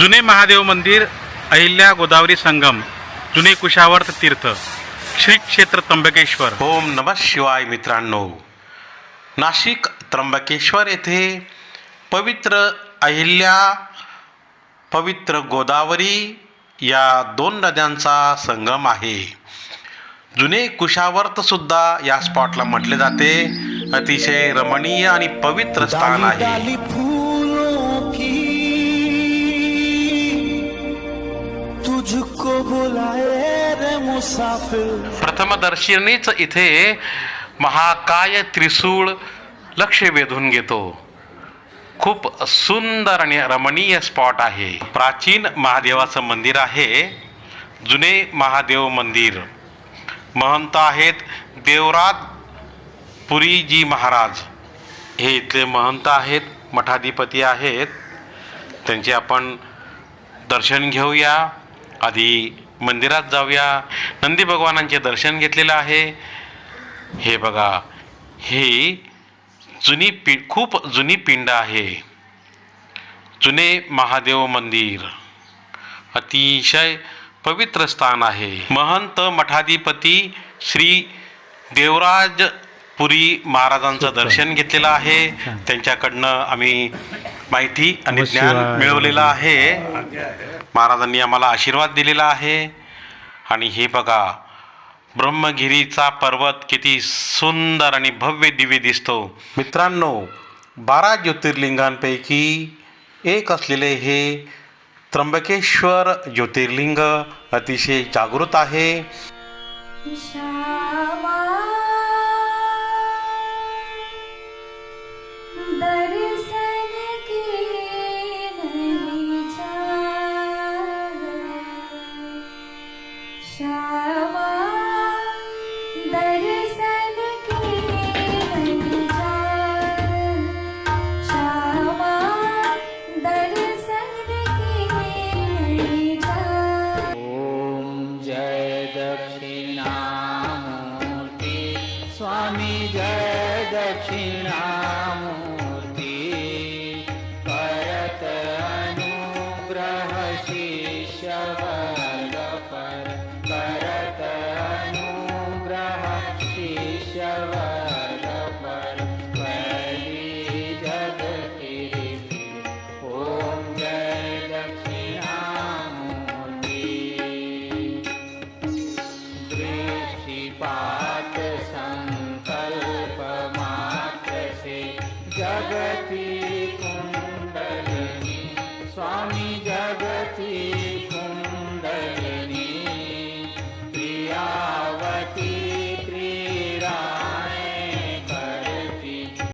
जुने महादेव मंदिर अहिल्या गोदावरी संगम जुने कुशावर्त तीर्थ श्री क्षेत्र त्र्यंबकेश्वर. ओम नम शिवाय मित्रांनो. नाशिक त्र्यंबकेश्वर येथे पवित्र अहिल्या पवित्र गोदावरी या दोन नद्यांचा संगम आहे. जुने कुशावर्त सुद्धा या स्पॉटला म्हटले जाते. अतिशय रमणीय आणि पवित्र स्थान आहे. प्रथमदर्शनीच इथे महाकाय त्रिशूळ लक्ष वेधून घेतो. खूप सुंदर आणि रमणीय स्पॉट आहे. प्राचीन महादेवाचं मंदिर आहे. जुने महादेव मंदिर. महंत आहेत देवराज पुरीजी महाराज. हे इथले महंत आहेत मठाधिपती आहेत. त्यांचे आपण दर्शन घेऊया. आधी मंदिरात जाऊया. नंदी भगवानांचे दर्शन घेतलेलं आहे. हे बघा हे जुनी पि खूप जुनी पिंड आहे. जुने महादेव मंदिर. अतिशय पवित्र स्थान आहे. महंत मठाधिपती श्री देवराज पुरी महाराजांचं दर्शन घेतलेलं आहे. त्यांच्याकडनं आम्ही माहिती आणि ज्ञान मिळवलेलं आहे. महाराजांनी आम्हाला आशीर्वाद दिलेला आहे. आणि हे बघा ब्रह्मगिरीचा पर्वत किती सुंदर आणि भव्य दिव्य दिसतो. मित्रांनो बारा ज्योतिर्लिंगांपैकी एक असलेले हे त्र्यंबकेश्वर ज्योतिर्लिंग अतिशय जागृत आहे. स्वामी जय दक्षिणामूर्ति जगती कुंडलिनी स्वामी जगती